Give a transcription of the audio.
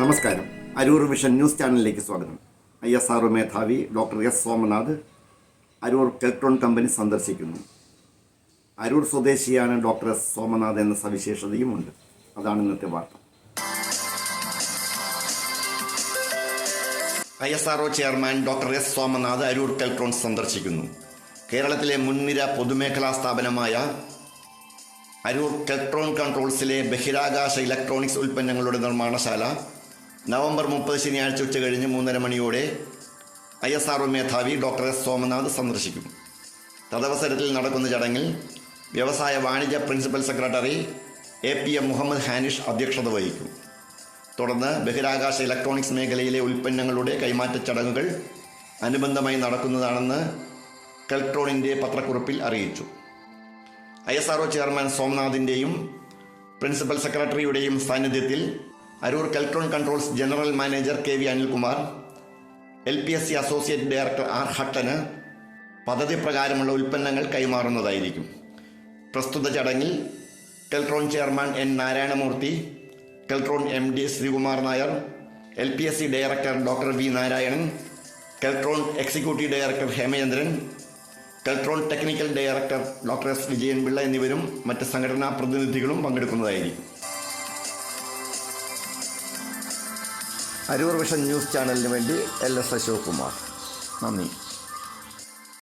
നമസ്കാരം. Aroor vision news ചാനലിലേക്ക് സ്വാഗതം. ഐ എസ് ആർ മേധാവി doctor S Somanath Aroor Keltron company സന്ദർശിക്കുന്നു. അരൂർ സ്വദേശിയാണ് ഡോക്ടർ എസ് സോമനാഥ് എന്ന സവിശേഷതയുമുണ്ട് അതാണ് ഇന്നത്തെ വാർത്ത. I S R chairman doctor S Somanath Aroor Keltron സന്ദർശിക്കുന്നു. കേരളത്തിലെ മുൻനിര പൊതുമേഖലാ സ്ഥാപനമായ അരൂർ കെൽട്രോൺ കൺട്രോൾസിലെ ബഹിരാകാശ ഇലക്ട്രോണിക്സ് ഉൽപ്പന്നങ്ങളുടെ നിർമ്മാണശാല നവംബർ മുപ്പത് ശനിയാഴ്ച ഉച്ച കഴിഞ്ഞ് മൂന്നര മണിയോടെ ഐ എസ് ആർ ഒ മേധാവി ഡോക്ടർ എസ് സോമനാഥ് സന്ദർശിക്കും. തദവസരത്തിൽ നടക്കുന്ന ചടങ്ങിൽ വ്യവസായ വാണിജ്യ principal secretary A P M Muhammad Hanish അധ്യക്ഷത വഹിക്കും. തുടർന്ന് ബഹിരാകാശ ഇലക്ട്രോണിക്സ് മേഖലയിലെ ഉൽപ്പന്നങ്ങളുടെ കൈമാറ്റ ചടങ്ങുകൾ അനുബന്ധമായി നടക്കുന്നതാണെന്ന് കെൽട്രോണിന്റെ പത്രക്കുറിപ്പിൽ അറിയിച്ചു. ഐ എസ് ആർ ചെയർമാൻ സോമനാഥിന്റെയും പ്രിൻസിപ്പൽ സെക്രട്ടറിയുടെയും സാന്നിധ്യത്തിൽ Aroor Keltron controls general manager K V Anilkumar L P S C associate director R ഹട്ടന് പദ്ധതി പ്രകാരമുള്ള ഉൽപ്പന്നങ്ങൾ കൈമാറുന്നതായിരിക്കും. പ്രസ്തുത ചടങ്ങിൽ Keltron chairman N Narayanamurthy Keltron M D Sreekumar Nair L P S C director doctor V Narayanan Keltron executive director Hemachandran Keltron technical director doctor S Vijayanpillai എന്നിവരും മറ്റ് സംഘടനാ പ്രതിനിധികളും പങ്കെടുക്കുന്നതായിരിക്കും. അരൂർ ന്യൂസ് ചാനലിന് വേണ്ടി എൽ എസ് അശോക് കുമാർ നന്ദി.